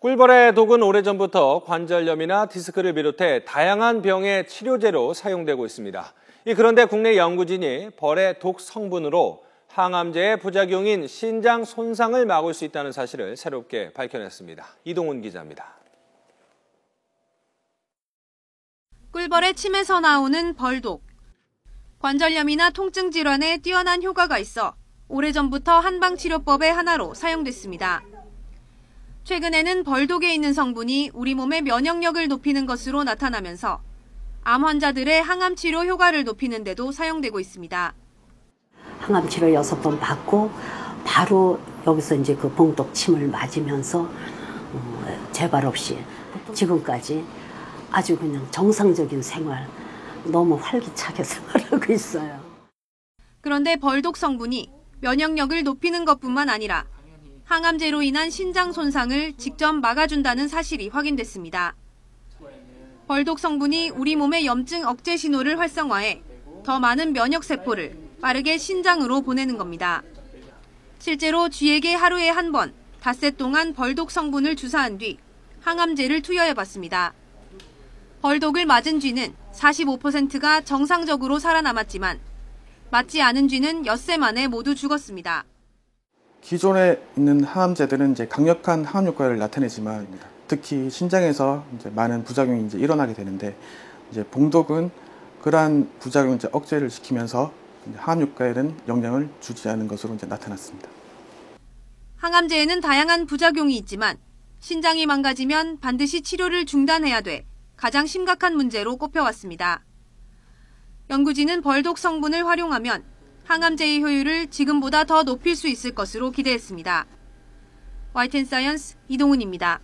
꿀벌의 독은 오래전부터 관절염이나 디스크를 비롯해 다양한 병의 치료제로 사용되고 있습니다. 그런데 국내 연구진이 벌의 독 성분으로 항암제의 부작용인 신장 손상을 막을 수 있다는 사실을 새롭게 밝혀냈습니다. 이동훈 기자입니다. 꿀벌의 침에서 나오는 벌독. 관절염이나 통증 질환에 뛰어난 효과가 있어 오래전부터 한방치료법의 하나로 사용됐습니다. 최근에는 벌독에 있는 성분이 우리 몸의 면역력을 높이는 것으로 나타나면서 암 환자들의 항암 치료 효과를 높이는 데도 사용되고 있습니다. 항암 치료 6번 받고 바로 여기서 이제 그 봉독 침을 맞으면서 어, 재발 없이 지금까지 아주 그냥 정상적인 생활 너무 활기차게 생활하고 있어요. 그런데 벌독 성분이 면역력을 높이는 것뿐만 아니라 항암제로 인한 신장 손상을 직접 막아준다는 사실이 확인됐습니다. 벌독 성분이 우리 몸의 염증 억제 신호를 활성화해 더 많은 면역 세포를 빠르게 신장으로 보내는 겁니다. 실제로 쥐에게 하루에 한 번 닷새 동안 벌독 성분을 주사한 뒤 항암제를 투여해 봤습니다. 벌독을 맞은 쥐는 45%가 정상적으로 살아남았지만 맞지 않은 쥐는 엿새 만에 모두 죽었습니다. 기존에 있는 항암제들은 이제 강력한 항암 효과를 나타내지만 특히 신장에서 이제 많은 부작용이 이제 일어나게 되는데 이제 봉독은 그러한 부작용 이제 억제를 시키면서 항암 효과에는 영향을 주지 않은 것으로 이제 나타났습니다. 항암제에는 다양한 부작용이 있지만 신장이 망가지면 반드시 치료를 중단해야 돼 가장 심각한 문제로 꼽혀왔습니다. 연구진은 벌독 성분을 활용하면 항암제의 효율을 지금보다 더 높일 수 있을 것으로 기대했습니다. 와이텐 사이언스 이동훈입니다.